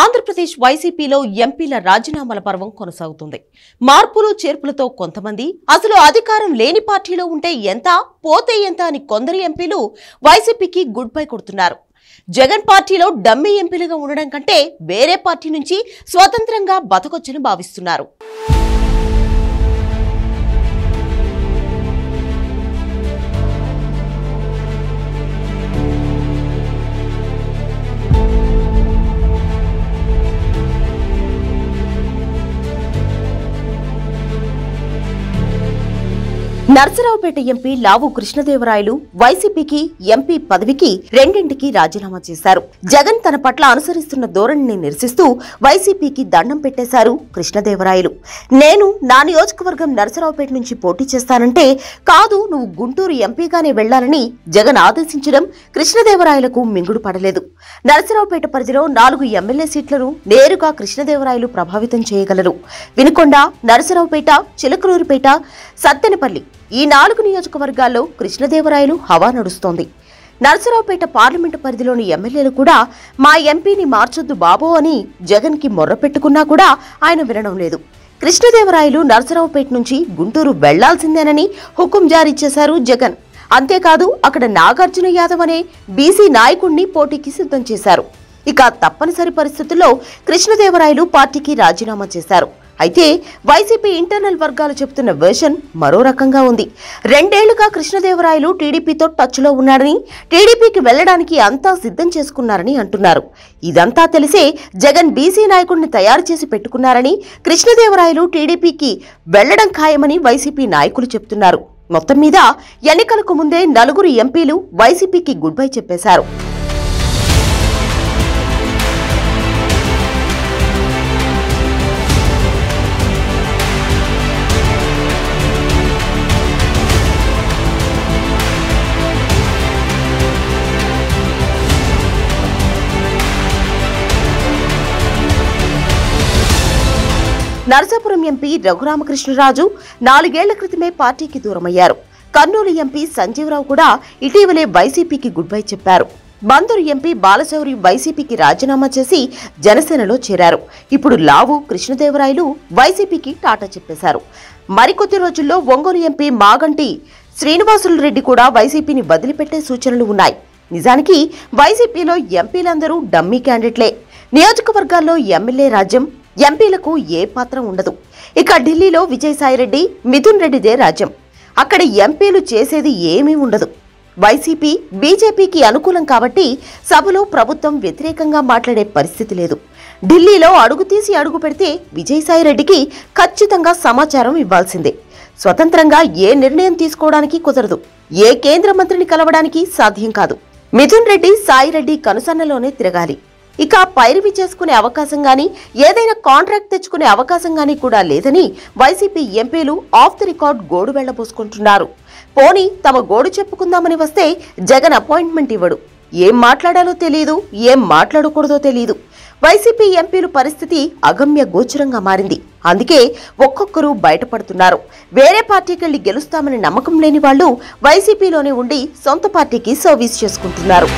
ఆంధ్రప్రదేశ్ వైసీపీలో ఎంపీల రాజీనామాల పర్వం కొనసాగుతుంది. మార్పులు చేర్పులతో కొంతమంది అసలు అధికారం లేని పార్టీలో ఉంటే ఎంత పోతే ఎంత అని కొందరు ఎంపీలు వైసీపీకి గుడ్ బై కొడుతున్నారు. జగన్ పార్టీలో డమ్మీ ఎంపీలుగా ఉండడం కంటే వేరే పార్టీ నుంచి స్వతంత్రంగా బతకొచ్చని భావిస్తున్నారు. నర్సరావుపేట ఎంపీ లావు కృష్ణదేవరాయలు వైసీపీకి ఎంపీ పదవికి రెండింటికి రాజీనామా చేశారు. జగన్ తన పట్ల అనుసరిస్తున్న ధోరణిని నిరసిస్తూ వైసీపీకి దండం పెట్టేశారు కృష్ణదేవరాయలు. నేను నా నియోజకవర్గం నర్సరావుపేట నుంచి పోటీ చేస్తానంటే కాదు నువ్వు గుంటూరు ఎంపీగానే వెళ్ళాలని జగన్ ఆదేశించడం కృష్ణదేవరాయలకు మింగుడు పడలేదు. నర్సరావుపేట పరిధిలో నాలుగు ఎమ్మెల్యే సీట్లను నేరుగా కృష్ణదేవరాయలు ప్రభావితం చేయగలరు. వినుకొండ నరసరావుపేట చిలకలూరుపేట సత్తెనపల్లి ఈ నాలుగు నియోజకవర్గాల్లో కృష్ణదేవరాయలు హవా నడుస్తోంది. నరసరావుపేట పార్లమెంటు పరిధిలోని ఎమ్మెల్యేలు కూడా మా ఎంపీని మార్చొద్దు బాబో అని జగన్కి మొర్ర పెట్టుకున్నా కూడా ఆయన వినడం లేదు. కృష్ణదేవరాయలు నరసరావుపేట నుంచి గుంటూరు వెళ్ళాల్సిందేనని హుకుం జారీ చేశారు జగన్. అంతేకాదు అక్కడ నాగార్జున యాదవ్ అనే బీసీ నాయకుణ్ణి పోటీకి సిద్ధం చేశారు. ఇక తప్పనిసరి పరిస్థితుల్లో కృష్ణదేవరాయలు పార్టీకి రాజీనామా చేశారు. అయితే వైసీపీ ఇంటర్నల్ వర్గాలు చెబుతున్న వెర్షన్ మరో రకంగా ఉంది. రెండేళ్ళుగా కృష్ణదేవరాయలు టీడీపీతో టచ్లో ఉన్నాడని టీడీపీకి వెళ్ళడానికి అంతా సిద్ధం చేసుకున్నారని అంటున్నారు. ఇదంతా తెలిసే జగన్ బీసీ నాయకుడిని తయారు చేసి పెట్టుకున్నారని కృష్ణదేవరాయలు టీడీపీకి వెళ్ళడం ఖాయమని వైసీపీ నాయకులు చెబుతున్నారు మొత్తం మీద ఎన్నికలకు ముందే నలుగురు ఎంపీలు వైసీపీకి గుడ్ బై చెప్పేశారు. నరసాపురం ఎంపీ రఘురామకృష్ణరాజు నాలుగేళ్ళ క్రితమే పార్టీకి దూరమయ్యారు. కర్నూలు ఎంపీ సంజీవరావు కూడా ఇటీవలే వైసీపీకి గుడ్ బై చెప్పారు. బందరు ఎంపీ బాలశౌరి వైసీపీకి రాజీనామా చేసి జనసేనలో చేరారు. ఇప్పుడు లావు కృష్ణదేవరాయలు వైసీపీకి టాటా చెప్పేశారు. మరికొద్ది రోజుల్లో ఒంగోలు ఎంపీ మాగంటి శ్రీనివాసులు రెడ్డి కూడా వైసీపీని వదిలిపెట్టే సూచనలు ఉన్నాయి. నిజానికి వైసీపీలో ఎంపీలందరూ డమ్మీ క్యాండిడేట్లే. నియోజకవర్గాల్లో ఎమ్మెల్యే రాజ్యం ఎంపీలకు ఏ పాత్ర ఉండదు. ఇక ఢిల్లీలో విజయసాయిరెడ్డి మిథున్ రెడ్డిదే రాజ్యం. అక్కడ ఎంపీలు చేసేది ఏమీ ఉండదు. వైసీపీ బీజేపీకి అనుకూలం కాబట్టి సభలో ప్రభుత్వం వ్యతిరేకంగా మాట్లాడే పరిస్థితి లేదు. ఢిల్లీలో అడుగు తీసి అడుగు పెడితే విజయసాయిరెడ్డికి ఖచ్చితంగా సమాచారం ఇవ్వాల్సిందే. స్వతంత్రంగా ఏ నిర్ణయం తీసుకోవడానికి కుదరదు. ఏ కేంద్ర మంత్రిని కలవడానికి సాధ్యం కాదు. మిథున్ రెడ్డి సాయిరెడ్డి కనుసన్నలోనే తిరగాలి. ఇక పైరవి చేసుకునే అవకాశం గాని ఏదైనా కాంట్రాక్ట్ తెచ్చుకునే అవకాశం గాని కూడా లేదని వైసీపీ ఎంపీలు ఆఫ్ ది రికార్డ్ గోడు వెళ్ళబోసుకుంటున్నారు. పోనీ తమ గోడు చెప్పుకుందామని వస్తే జగన్ అపాయింట్మెంట్ ఇవ్వడు. ఏం మాట్లాడాలో తెలియదు ఏం మాట్లాడకూడదో తెలియదు వైసీపీ ఎంపీలు పరిస్థితి అగమ్య గోచరంగా మారింది. అందుకే ఒక్కొక్కరు బయటపడుతున్నారు. వేరే పార్టీకి వెళ్ళి గెలుస్తామని నమ్మకం లేని వాళ్ళు వైసీపీలోనే ఉండి సొంత పార్టీకి సర్వీస్ చేసుకుంటున్నారు.